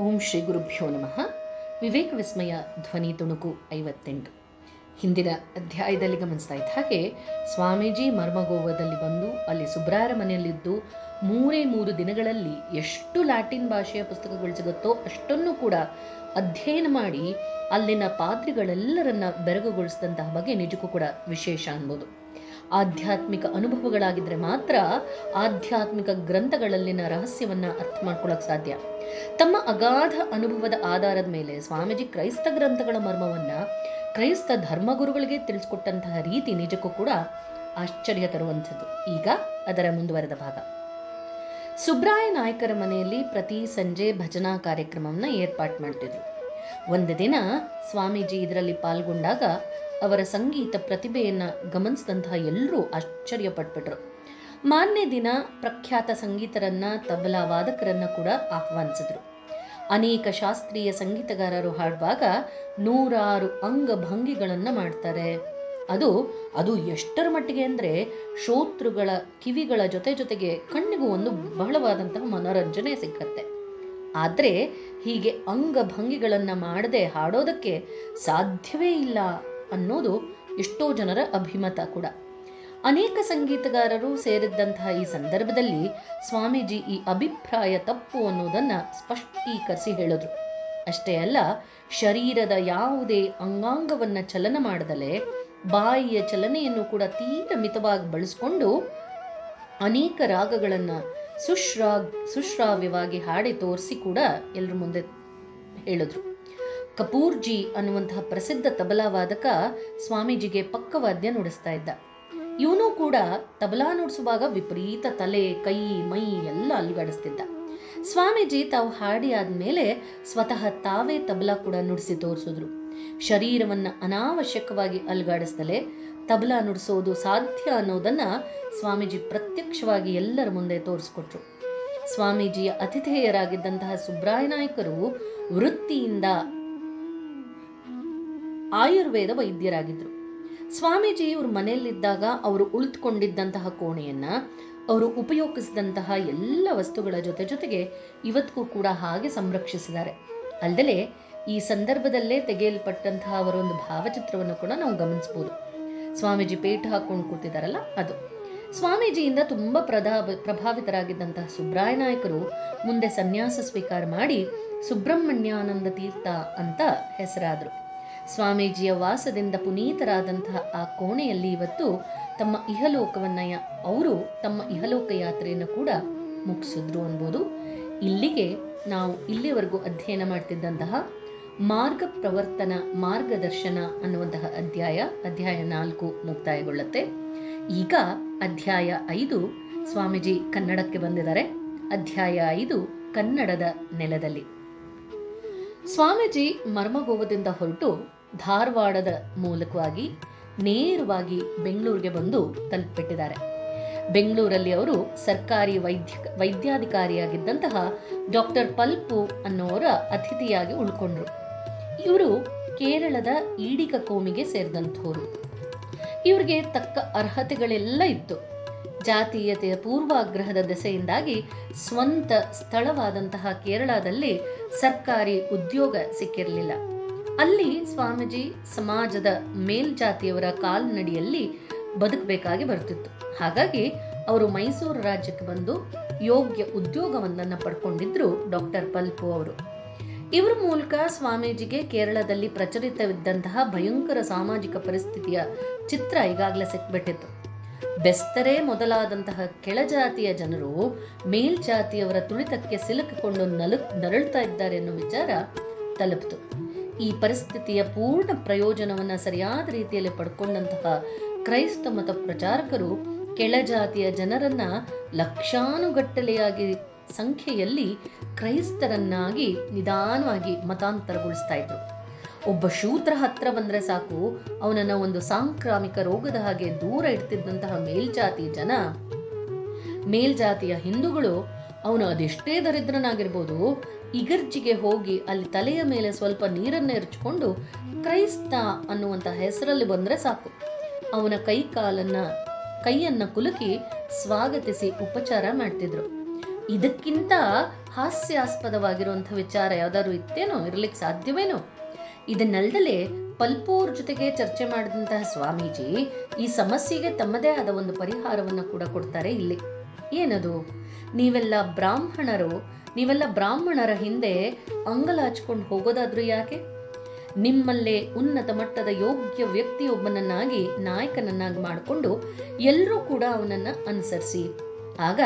ಓಂ ಶ್ರೀ ಗುರುಭ್ಯೋ ನಮಃ. ವಿವೇಕ ವಿಸ್ಮಯ ಧ್ವನಿ ತುಣುಕು ಐವತ್ತೆಂಟು. ಹಿಂದಿನ ಅಧ್ಯಾಯದಲ್ಲಿ ಗಮನಿಸ್ತಾ ಇದ್ದ ಹಾಗೆ ಸ್ವಾಮೀಜಿ ಮರ್ಮಗೋವದಲ್ಲಿ ಬಂದು ಅಲ್ಲಿ ಸುಬ್ರಾರ ಮನೆಯಲ್ಲಿದ್ದು ಮೂರೇ ಮೂರು ದಿನಗಳಲ್ಲಿ ಎಷ್ಟು ಲ್ಯಾಟಿನ್ ಭಾಷೆಯ ಪುಸ್ತಕಗಳು ಸಿಗುತ್ತೋ ಅಷ್ಟನ್ನು ಕೂಡ ಅಧ್ಯಯನ ಮಾಡಿ ಅಲ್ಲಿನ ಪಾತ್ರಿಗಳೆಲ್ಲರನ್ನ ಬೆರಗುಗೊಳಿಸಿದಂತಹ ಬಗ್ಗೆ ನಿಜಕ್ಕೂ ಕೂಡ ವಿಶೇಷ ಅನ್ಬೋದು. ಆಧ್ಯಾತ್ಮಿಕ ಅನುಭವಗಳಾಗಿದ್ರೆ ಮಾತ್ರ ಆಧ್ಯಾತ್ಮಿಕ ಗ್ರಂಥಗಳಲ್ಲಿನ ರಹಸ್ಯವನ್ನ ಅರ್ಥ ಮಾಡ್ಕೊಳ್ಳೋಕೆ ಸಾಧ್ಯ. ತಮ್ಮ ಅಗಾಧ ಅನುಭವದ ಆಧಾರದ ಮೇಲೆ ಸ್ವಾಮೀಜಿ ಕ್ರೈಸ್ತ ಗ್ರಂಥಗಳ ಮರ್ಮವನ್ನ ಕ್ರೈಸ್ತ ಧರ್ಮಗುರುಗಳಿಗೆ ತಿಳಿಸ್ಕೊಟ್ಟಂತಹ ರೀತಿ ನಿಜಕ್ಕೂ ಕೂಡ ಆಶ್ಚರ್ಯ ತರುವಂಥದ್ದು. ಈಗ ಅದರ ಮುಂದುವರೆದ ಭಾಗ. ಸುಬ್ರಾಯ ನಾಯಕರ ಮನೆಯಲ್ಲಿ ಪ್ರತಿ ಸಂಜೆ ಭಜನಾ ಕಾರ್ಯಕ್ರಮವನ್ನ ಏರ್ಪಾಟ್ ಮಾಡ್ತಿದ್ರು. ಒಂದು ದಿನ ಸ್ವಾಮೀಜಿ ಇದರಲ್ಲಿ ಪಾಲ್ಗೊಂಡಾಗ ಅವರ ಸಂಗೀತ ಪ್ರತಿಭೆಯನ್ನು ಗಮನಿಸಿದಂತಹ ಎಲ್ಲರೂ ಆಶ್ಚರ್ಯ ಪಟ್ಬಿಟ್ರು ಮಾನ್ಯ ದಿನ ಪ್ರಖ್ಯಾತ ಸಂಗೀತರನ್ನ, ತಬಲಾ ವಾದಕರನ್ನ ಕೂಡ ಆಹ್ವಾನಿಸಿದ್ರು. ಅನೇಕ ಶಾಸ್ತ್ರೀಯ ಸಂಗೀತಗಾರರು ಹಾಡುವಾಗ ನೂರಾರು ಅಂಗಭಂಗಿಗಳನ್ನು ಮಾಡ್ತಾರೆ. ಅದು ಅದು ಎಷ್ಟರ ಮಟ್ಟಿಗೆ ಅಂದ್ರೆ ಶ್ರೋತೃಗಳ ಕಿವಿಗಳ ಜೊತೆ ಜೊತೆಗೆ ಕಣ್ಣಿಗೂ ಒಂದು ಬಹಳವಾದಂತಹ ಮನೋರಂಜನೆ ಸಿಕ್ಕತ್ತೆ. ಆದರೆ ಹೀಗೆ ಅಂಗಭಂಗಿಗಳನ್ನು ಮಾಡದೆ ಹಾಡೋದಕ್ಕೆ ಸಾಧ್ಯವೇ ಇಲ್ಲ. ಅನ್ನೋದು ಎಷ್ಟೋ ಜನರ ಅಭಿಮತ ಕೂಡ. ಅನೇಕ ಸಂಗೀತಗಾರರು ಸೇರಿದ್ದಂತಹ ಈ ಸಂದರ್ಭದಲ್ಲಿ ಸ್ವಾಮೀಜಿ ಈ ಅಭಿಪ್ರಾಯ ತಪ್ಪು ಅನ್ನೋದನ್ನು ಸ್ಪಷ್ಟೀಕರಿಸಿ ಹೇಳಿದ್ರು. ಅಷ್ಟೇ ಅಲ್ಲ, ಶರೀರದ ಯಾವುದೇ ಅಂಗಾಂಗವನ್ನ ಚಲನ ಮಾಡದಲೆ ಬಾಯಿಯ ಚಲನೆಯನ್ನು ಕೂಡ ತೀರ ಮಿತವಾಗಿ ಬಳಸಿಕೊಂಡು ಅನೇಕ ರಾಗಗಳನ್ನು ಸುಶ್ರಾ ಸುಶ್ರಾವ್ಯವಾಗಿ ಹಾಡಿ ತೋರಿಸಿ ಕೂಡ ಎಲ್ಲರ ಮುಂದೆ ಹೇಳಿದ್ರು. ಕಪೂರ್ಜಿ ಅನ್ನುವಂತಹ ಪ್ರಸಿದ್ಧ ತಬಲಾ ವಾದಕ ಸ್ವಾಮೀಜಿಗೆ ಪಕ್ಕವಾದ್ಯ ನುಡಿಸ್ತಾ ಇದ್ದ. ಇವನು ಕೂಡ ತಬಲಾ ನುಡಿಸುವಾಗ ವಿಪರೀತ ತಲೆ, ಕೈ, ಮೈ ಎಲ್ಲ ಅಲುಗಾಡಿಸ್ತಿದ್ದ. ಸ್ವಾಮೀಜಿ ತಾವು ಹಾಡಿ ಆದ್ಮೇಲೆ ಸ್ವತಃ ತಾವೇ ತಬಲಾ ಕೂಡ ನುಡಿಸಿ ತೋರಿಸಿದ್ರು. ಶರೀರವನ್ನ ಅನಾವಶ್ಯಕವಾಗಿ ಅಲುಗಾಡಿಸ್ದಲೆ ತಬಲಾ ನುಡಿಸೋದು ಸಾಧ್ಯ ಅನ್ನೋದನ್ನ ಸ್ವಾಮೀಜಿ ಪ್ರತ್ಯಕ್ಷವಾಗಿ ಎಲ್ಲರ ಮುಂದೆ ತೋರಿಸ್ಕೊಟ್ರು. ಸ್ವಾಮೀಜಿಯ ಅತಿಥೇಯರಾಗಿದ್ದಂತಹ ಸುಬ್ರಾಯ ನಾಯಕರು ವೃತ್ತಿಯಿಂದ ಆಯುರ್ವೇದ ವೈದ್ಯರಾಗಿದ್ದರು ಸ್ವಾಮೀಜಿ ಇವ್ರ ಮನೆಯಲ್ಲಿದ್ದಾಗ ಅವರು ಉಳಿದುಕೊಂಡಿದ್ದಂತಹ ಕೋಣೆಯನ್ನ, ಅವರು ಉಪಯೋಗಿಸಿದಂತಹ ಎಲ್ಲ ವಸ್ತುಗಳ ಜೊತೆ ಜೊತೆಗೆ ಇವತ್ತಿಗೂ ಕೂಡ ಹಾಗೆ ಸಂರಕ್ಷಿಸಿದ್ದಾರೆ. ಅಲ್ಲದೆ ಈ ಸಂದರ್ಭದಲ್ಲೇ ತೆಗೆಯಲ್ಪಟ್ಟಂತಹ ಅವರೊಂದು ಭಾವಚಿತ್ರವನ್ನು ಕೂಡ ನಾವು ಗಮನಿಸಬಹುದು ಸ್ವಾಮೀಜಿ ಪೇಟ ಹಾಕೊಂಡು ಕೂತಿದಾರಲ್ಲ ಅದು. ಸ್ವಾಮೀಜಿಯಿಂದ ತುಂಬಾ ಪ್ರಧಾ ಪ್ರಭಾವಿತರಾಗಿದ್ದಂತಹ ಸುಬ್ರಾಯ ನಾಯಕರು ಮುಂದೆ ಸನ್ಯಾಸ ಸ್ವೀಕಾರ ಮಾಡಿ ಸುಬ್ರಹ್ಮಣ್ಯಾನಂದ ತೀರ್ಥ ಅಂತ ಹೆಸರಾದರು. ಸ್ವಾಮೀಜಿಯ ವಾಸದಿಂದ ಪುನೀತರಾದಂತಹ ಆ ಕೋಣೆಯಲ್ಲಿ ಇವತ್ತು ತಮ್ಮ ಇಹಲೋಕವನ್ನ ಅವರು ತಮ್ಮ ಇಹಲೋಕ ಯಾತ್ರೆಯನ್ನು ಕೂಡ ಮುಗಿಸಿದ್ರು ಅನ್ಬೋದು. ಇಲ್ಲಿಗೆ ನಾವು ಇಲ್ಲಿವರೆಗೂ ಅಧ್ಯಯನ ಮಾಡ್ತಿದ್ದಂತಹ ಮಾರ್ಗ ಪ್ರವರ್ತನ, ಮಾರ್ಗದರ್ಶನ ಅನ್ನುವಂತಹ ಅಧ್ಯಾಯ ಅಧ್ಯಾಯ ನಾಲ್ಕು ಮುಕ್ತಾಯಗೊಳ್ಳುತ್ತೆ. ಈಗ ಅಧ್ಯಾಯ ಐದು ಸ್ವಾಮೀಜಿ ಕನ್ನಡಕ್ಕೆ ಬಂದಿದ್ದಾರೆ. ಅಧ್ಯಾಯ ಐದು ಕನ್ನಡದ ನೆಲದಲ್ಲಿ. ಸ್ವಾಮೀಜಿ ಮರ್ಮಗೋವದಿಂದ ಹೊರಟು ಧಾರವಾಡದ ಮೂಲಕವಾಗಿ ನೇರವಾಗಿ ಬೆಂಗಳೂರಿಗೆ ಬಂದು ತಲುಪಿಬಿಟ್ಟಿದ್ದಾರೆ ಬೆಂಗಳೂರಲ್ಲಿ ಅವರು ಸರ್ಕಾರಿ ವೈದ್ಯ ವೈದ್ಯಾಧಿಕಾರಿಯಾಗಿದ್ದಂತಹ ಡಾಕ್ಟರ್ ಪಲ್ಪು ಅನ್ನೋರ ಅತಿಥಿಯಾಗಿ ಉಳ್ಕೊಂಡ್ರು. ಇವರು ಕೇರಳದ ಈಡಿಗ ಕೋಮಿಗೆ ಸೇರಿದಂಥವ್ರು ಇವ್ರಿಗೆ ತಕ್ಕ ಅರ್ಹತೆಗಳೆಲ್ಲ ಇತ್ತು. ಜಾತೀಯತೆಯ ಪೂರ್ವಾಗ್ರಹದ ದೆಸೆಯಿಂದಾಗಿ ಸ್ವಂತ ಸ್ಥಳವಾದಂತಹ ಕೇರಳದಲ್ಲಿ ಸರ್ಕಾರಿ ಉದ್ಯೋಗ ಸಿಕ್ಕಿರಲಿಲ್ಲ. ಅಲ್ಲಿ ಸ್ವಾಮೀಜಿ ಸಮಾಜದ ಮೇಲ್ಜಾತಿಯವರ ಕಾಲ್ನಡಿಯಲ್ಲಿ ಬದುಕಬೇಕಾಗಿ ಬರ್ತಿತ್ತು ಹಾಗಾಗಿ ಅವರು ಮೈಸೂರು ರಾಜ್ಯಕ್ಕೆ ಬಂದು ಯೋಗ್ಯ ಉದ್ಯೋಗವೊಂದನ್ನು ಪಡ್ಕೊಂಡಿದ್ರು ಡಾಕ್ಟರ್ ಪಲ್ಪು ಅವರು. ಇವರ ಮೂಲಕ ಸ್ವಾಮೀಜಿಗೆ ಕೇರಳದಲ್ಲಿ ಪ್ರಚಲಿತವಿದ್ದಂತಹ ಭಯಂಕರ ಸಾಮಾಜಿಕ ಪರಿಸ್ಥಿತಿಯ ಚಿತ್ರ ಈಗಾಗಲೇ ಸಿಕ್ಬಿಟ್ಟಿತ್ತು. ಬೆಸ್ತರೇ ಮೊದಲಾದಂತಹ ಕೆಳಜಾತಿಯ ಜನರು ಮೇಲ್ಜಾತಿಯವರ ತುಳಿತಕ್ಕೆ ಸಿಲುಕಿಕೊಂಡು ನಲು ನರಳುತ್ತಾ ಇದ್ದಾರೆ ಅನ್ನೋ ವಿಚಾರ ತಲುಪಿತು. ಈ ಪರಿಸ್ಥಿತಿಯ ಪೂರ್ಣ ಪ್ರಯೋಜನವನ್ನ ಸರಿಯಾದ ರೀತಿಯಲ್ಲಿ ಪಡ್ಕೊಂಡಂತಹ ಕ್ರೈಸ್ತ ಮತ ಪ್ರಚಾರಕರು ಕೆಳಜಾತಿಯ ಜನರನ್ನ ಲಕ್ಷಾನುಗಟ್ಟಲೆಯಾಗಿ ಸಂಖ್ಯೆಯಲ್ಲಿ ಕ್ರೈಸ್ತರನ್ನಾಗಿ ನಿಧಾನವಾಗಿ ಮತಾಂತರಗೊಳಿಸ್ತಾ ಇದ್ರು. ಒಬ್ಬ ಶೂದ್ರ ಹತ್ರ ಬಂದ್ರೆ ಸಾಕು, ಅವನನ್ನ ಒಂದು ಸಾಂಕ್ರಾಮಿಕ ರೋಗದ ಹಾಗೆ ದೂರ ಇಡ್ತಿದ್ದಂತಹ ಮೇಲ್ಜಾತಿ ಜನ, ಮೇಲ್ಜಾತಿಯ ಹಿಂದೂಗಳು, ಅವನು ಅದೆಷ್ಟೇ ದರಿದ್ರನಾಗಿರ್ಬೋದು ಇಗರ್ಜಿಗೆ ಹೋಗಿ ಅಲ್ಲಿ ತಲೆಯ ಮೇಲೆ ಸ್ವಲ್ಪ ನೀರನ್ನ ಎರಚಿಕೊಂಡು ಕ್ರೈಸ್ತ ಅನ್ನುವಂತ ಹೆಸರಲ್ಲಿ ಬಂದ್ರೆ ಸಾಕು. ಅವನ ಕೈ ಕಾಲನ್ನ, ಕೈಯನ್ನ ಕುಲುಕಿ ಸ್ವಾಗತಿಸಿ ಉಪಚಾರ ಮಾಡ್ತಿದ್ರು. ಇದಕ್ಕಿಂತ ಹಾಸ್ಯಾಸ್ಪದವಾಗಿರುವಂತಹ ವಿಚಾರ ಯಾವ್ದಾದ್ರು ಇತ್ತೇನೋ? ಇರ್ಲಿಕ್ಕೆ ಸಾಧ್ಯವೇನೋ? ಇದನ್ನಲ್ದಲೆ ಪಲ್ಪೋರ್ ಜೊತೆಗೆ ಚರ್ಚೆ ಮಾಡಿದಂತಹ ಸ್ವಾಮೀಜಿ ಈ ಸಮಸ್ಯೆಗೆ ತಮ್ಮದೇ ಆದ ಒಂದು ಪರಿಹಾರವನ್ನು ಕೂಡ ಕೊಡ್ತಾರೆ ಇಲ್ಲಿ. ಏನದು? ನೀವೆಲ್ಲ ಬ್ರಾಹ್ಮಣರು, ನೀವೆಲ್ಲ ಬ್ರಾಹ್ಮಣರ ಹಿಂದೆ ಅಂಗಲಾಚ್ಕೊಂಡು ಹೋಗೋದಾದ್ರೂ ಯಾಕೆ? ನಿಮ್ಮಲ್ಲೇ ಉನ್ನತ ಮಟ್ಟದ ಯೋಗ್ಯ ವ್ಯಕ್ತಿಯೊಬ್ಬನನ್ನಾಗಿ, ನಾಯಕನನ್ನಾಗಿ ಮಾಡಿಕೊಂಡು ಎಲ್ಲರೂ ಕೂಡ ಅವನನ್ನ ಅನುಸರಿಸಿ. ಆಗ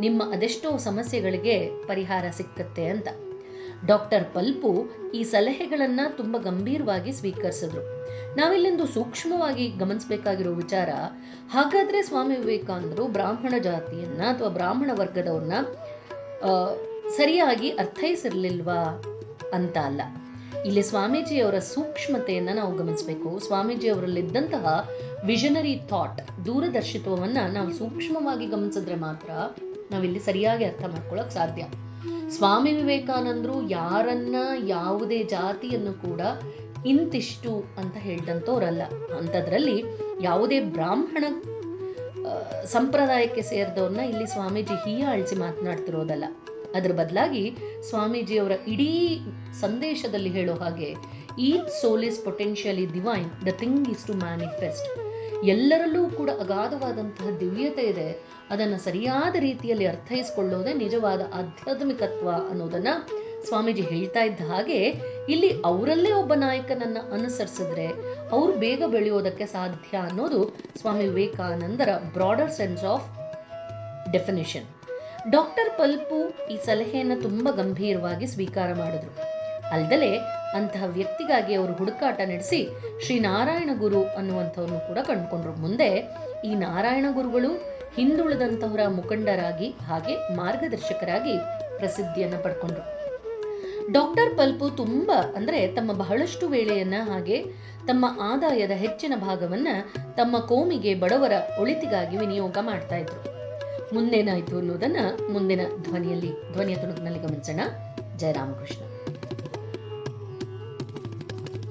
ನಿಮ್ಮ ಅದೆಷ್ಟೋ ಸಮಸ್ಯೆಗಳಿಗೆ ಪರಿಹಾರ ಸಿಕ್ಕತ್ತೆ ಅಂತ. ಡಾಕ್ಟರ್ ಪಲ್ಪು ಈ ಸಲಹೆಗಳನ್ನು ತುಂಬ ಗಂಭೀರವಾಗಿ ಸ್ವೀಕರಿಸಿದ್ರು. ನಾವಿಲ್ಲಿಂದು ಸೂಕ್ಷ್ಮವಾಗಿ ಗಮನಿಸಬೇಕಾಗಿರೋ ವಿಚಾರ, ಹಾಗಾದ್ರೆ ಸ್ವಾಮಿ ವಿವೇಕಾನಂದರು ಬ್ರಾಹ್ಮಣ ಜಾತಿಯನ್ನ ಅಥವಾ ಬ್ರಾಹ್ಮಣ ವರ್ಗದವ್ರನ್ನ ಸರಿಯಾಗಿ ಅರ್ಥೈಸಿರ್ಲಿಲ್ವಾ ಅಂತ ಅಲ್ಲ. ಇಲ್ಲಿ ಸ್ವಾಮೀಜಿಯವರ ಸೂಕ್ಷ್ಮತೆಯನ್ನ ನಾವು ಗಮನಿಸಬೇಕು. ಸ್ವಾಮೀಜಿಯವರಲ್ಲಿದ್ದಂತಹ ವಿಷನರಿ ಥಾಟ್, ದೂರದರ್ಶಿತ್ವವನ್ನು ನಾವು ಸೂಕ್ಷ್ಮವಾಗಿ ಗಮನಿಸಿದ್ರೆ ಮಾತ್ರ ನಾವಿಲ್ಲಿ ಸರಿಯಾಗಿ ಅರ್ಥ ಮಾಡ್ಕೊಳ್ಳೋಕೆ ಸಾಧ್ಯ. ಸ್ವಾಮಿ ವಿವೇಕಾನಂದರು ಯಾರನ್ನ ಯಾವುದೇ ಜಾತಿಯನ್ನು ಕೂಡ ಇಂತಿಷ್ಟು ಅಂತ ಹೇಳ್ದಂಥವ್ರಲ್ಲ ಅಂಥದ್ರಲ್ಲಿ ಯಾವುದೇ ಬ್ರಾಹ್ಮಣ ಸಂಪ್ರದಾಯಕ್ಕೆ ಸೇರಿದವ್ರನ್ನ ಇಲ್ಲಿ ಸ್ವಾಮೀಜಿ ಹೀಯಾಳಿಸಿ ಮಾತನಾಡ್ತಿರೋದಲ್ಲ. ಅದ್ರ ಬದಲಾಗಿ ಸ್ವಾಮೀಜಿಯವರ ಇಡೀ ಸಂದೇಶದಲ್ಲಿ ಹೇಳೋ ಹಾಗೆ each soul is potentially divine the thing is to manifest ಎಲ್ಲರಲ್ಲೂ ಕೂಡ ಅಗಾಧವಾದಂತಹ ದಿವ್ಯತೆ ಇದೆ. ಅದನ್ನ ಸರಿಯಾದ ರೀತಿಯಲ್ಲಿ ಅರ್ಥೈಸ್ಕೊಳ್ಳೋದೇ ನಿಜವಾದ ಆಧ್ಯಾತ್ಮಿಕತ್ವ ಅನ್ನೋದನ್ನ ಸ್ವಾಮೀಜಿ ಹೇಳ್ತಾ ಇದ್ದ ಹಾಗೆ, ಇಲ್ಲಿ ಅವರಲ್ಲೇ ಒಬ್ಬ ನಾಯಕನನ್ನ ಅನುಸರಿಸಿದ್ರೆ ಅವ್ರು ಬೇಗ ಬೆಳೆಯೋದಕ್ಕೆ ಸಾಧ್ಯ ಅನ್ನೋದು ಸ್ವಾಮಿ ವಿವೇಕಾನಂದರ broader sense of definition doctor Palpu ಈ ಸಲಹೆಯನ್ನು ತುಂಬಾ ಗಂಭೀರವಾಗಿ ಸ್ವೀಕಾರ ಮಾಡಿದ್ರು. ಅಲ್ದಲೆ ಅಂತಹ ವ್ಯಕ್ತಿಗಾಗಿ ಅವರು ಹುಡುಕಾಟ ನಡೆಸಿ ಶ್ರೀ ನಾರಾಯಣ ಗುರು ಅನ್ನುವಂಥವನು ಕೂಡ ಕಂಡುಕೊಂಡ್ರು. ಮುಂದೆ ಈ ನಾರಾಯಣ ಗುರುಗಳು ಹಿಂದುಳಿದಂತಹವರ ಮುಖಂಡರಾಗಿ ಹಾಗೆ ಮಾರ್ಗದರ್ಶಕರಾಗಿ ಪ್ರಸಿದ್ಧಿಯನ್ನ ಪಡ್ಕೊಂಡ್ರು. ಡಾಕ್ಟರ್ ಪಲ್ಪು ತುಂಬಾ ಅಂದ್ರೆ ತಮ್ಮ ಬಹಳಷ್ಟು ವೇಳೆಯನ್ನ ಹಾಗೆ ತಮ್ಮ ಆದಾಯದ ಹೆಚ್ಚಿನ ಭಾಗವನ್ನ ತಮ್ಮ ಕೋಮಿಗೆ ಬಡವರ ಒಳಿತಿಗಾಗಿ ವಿನಿಯೋಗ ಮಾಡ್ತಾ ಇದ್ರು. ಮುಂದೇನಾಯ್ತು ಅನ್ನೋದನ್ನ ಮುಂದಿನ ಧ್ವನಿಯಲ್ಲಿ, ಧ್ವನಿಯ ತುಣುಕಿನಲ್ಲಿ ಗಮನಿಸೋಣ. ಜಯ ರಾಮಕೃಷ್ಣ